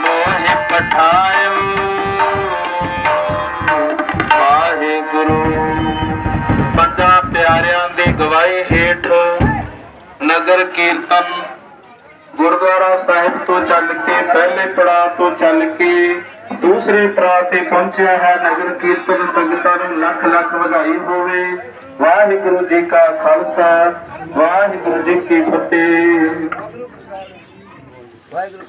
ਮੋਹ ਪਠਾਇਓ। ਵਾਹਿਗੁਰੂ ਪੰਜਾ ਪਿਆਰਿਆਂ ਦੀ ਗਵਾਹੀ ਹੇਠ ਨਗਰ ਕੀਰਤਨ ਗੁਰਦੁਆਰਾ ਸਾਹਿਬ ਤੋਂ ਚੱਲ ਕੇ ਪਹਿਲੇ ਪੜਾਅ ਤੋਂ ਚੱਲ ਕੇ ਦੂਸਰੇ ਪੜਾਅ ਤੇ ਪਹੁੰਚਿਆ ਹੈ। ਨਗਰ ਕੀਰਤਨ ਸੰਗਤਾਂ ਨੂੰ ਲੱਖ ਲੱਖ ਵਧਾਈ ਹੋਵੇ। ਵਾਹਿਗੁਰੂ ਜੀ ਕਾ ਖਾਲਸਾ, ਵਾਹਿਗੁਰੂ ਜੀ ਕੀ ਫਤਿਹ। ਵਾਹਿਗੁਰੂ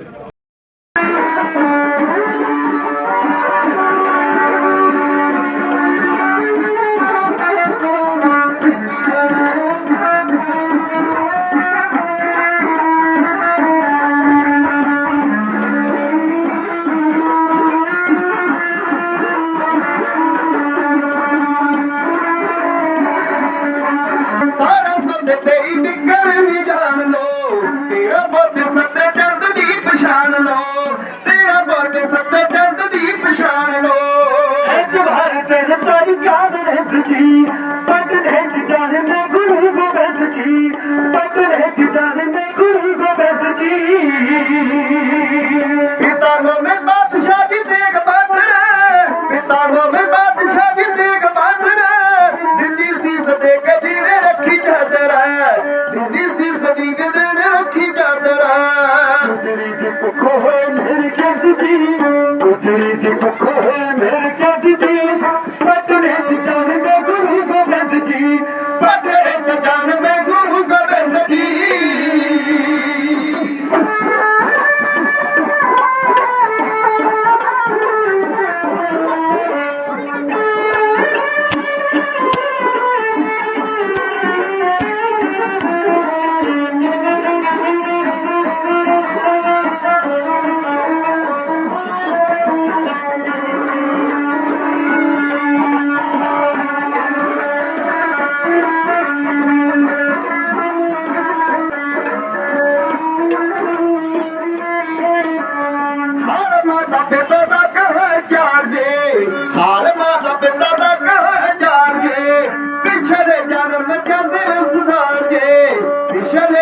ਤਾਰਾ ਸੰਦ ਤੇਰੀ ਬਿਕਰ ਵੀ ਜਾਣ ਲੋ ਤੇਰਾ ਬੁੱਧ ਸੱਤੇ ਚੰਦ ਦੀ ਪਛਾਣ ਲੋ ਤੇਰਾ ਬੁੱਧ ਸੱਤੇ ਚੰਦ ਦੀ ਪਛਾਣ ਲੋ ਇੱਕ ਵਾਰ ਤੇਰੇ ਪਰ ਕਾਬਲਤ ਜੀ ਪਟਨੇ ਚ ਜਾਣ ਮੈਂ ਗੁਰੂ ਗੋਬਿੰਦ ਜੀ। ਪਟਨੇ ਚ ਜਾਣ ਮੈਂ ਗੁਰੂ ਗੋਬਿੰਦ ਜੀ। रोखी गुजरी भर जी गुजरी भो हो गुरू गोबिंद जी चङ में गुरू गोबिंद जी।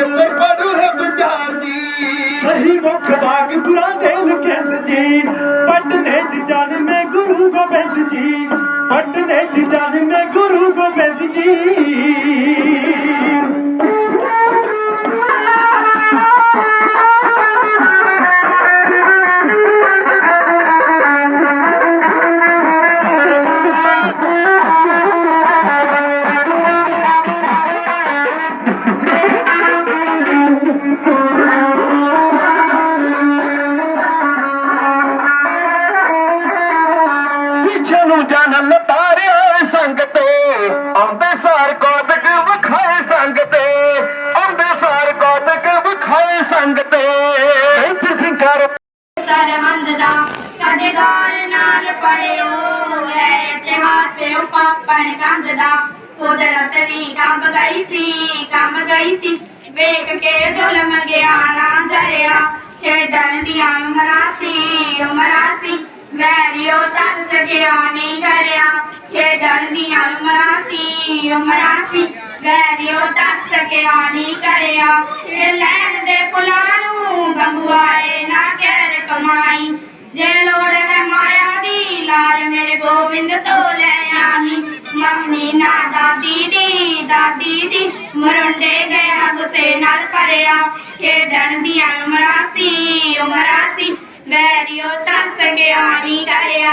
ਨਾਟਕ ਬਚੰਦਰ ਹੈ ਵਿਚਾਰ ਜੀ ਸਹੀ ਮੁਖ ਬਾਗ ਬੁਰਾ ਦੇ ਕਹਿੰਦ ਜੀ। ਪਟਨੇ ਚ ਜਾਣ ਮੈਂ ਗੁਰੂ ਗੋਬਿੰਦ ਜੀ। ਪਟਨੇ ਚ ਜਾਣ ਮੈਂ ਗੁਰੂ ਗੋਬਿੰਦ ਜੀ। ਪਿੱਛੇ ਨੂੰ ਜਨਮ ਤਾਰਿਆ ਸੰਗ ਤੇ। ਆਉਂਦੇ ਸਾਰ ਕੌਤਕ ਵਿਖਾਏ ਸੰਗ ਤੇ। ਆਉਂਦੇ ਸਾਰ ਕੌਤਕ ਵਿਖਾਏ ਸੰਗ ਤੇ। ਇੱਥੇ ਸਿੰਗਾਰ ਸਰਹੰਦ ਦਾ ਕਦੇ ਨਾਲ ਪੜਿਓ, ਲੈ ਇਤਿਹਾਸਿਓ ਪਾਪਣ ਕੰਧ ਦਾ। ਕੁਦਰਤ ਵੀ ਕੰਬ ਗਈ ਸੀ, ਕੰਬ ਗਈ ਸੀ। ਵੇਖ ਕੇ ਜ਼ੁਲਮ ਗਿਆ ਨਾ ਜਰਿਆ। ਖੇਡਣ ਦੀਆਂ ਉਮਰਾਂ ਸੀ ਉਮਰਾਂ ਸੀ। ਵੈਰਿਓ ਤਰਸ ਗਿਆ ਨਹੀਂ ਕਰਿਆ? ਖੇਡਣ ਦੀਆਂ ਉਮਰਾਂ ਸੀ ਉਮਰਾਂ ਸੀ। ਵੈਰਿਓ ਤਰਸ ਗਿਆ ਨਹੀਂ ਕਰਿਆ? ਇਹ ਲੈਣ ਦੇ ਪੁਲਾਂ ਨੂੰ ਗੰਗਵਾਏ ਨਾ ਕਹਿਰ ਕਮਾਈ। ਜੇ ਲੋੜ ਹੈ ਮਾਇਆ ਦੀ, ਲਾਲ ਮੇਰੇ ਗੋਬਿੰਦ ਤੋਂ ਲੈ ਆਵੀਂ। ਮੰਮੀ ਨਾ ਦਾਦੀ ਦੀ ਦਾਦੀ ਦੀ ਮਰੁੰਡੇ ਗਿਆ ਗੁੱਸੇ ਨਾਲ ਭਰਿਆ। ਖੇਡਣ ਦੀਆਂ ਉਮਰਾਂ ਸੀ ਉਮਰਾਂ ਸੀ। ਵੈਰਿਓ ਤਰਸ ਗਿਆ ਨਹੀਂ ਕਰਿਆ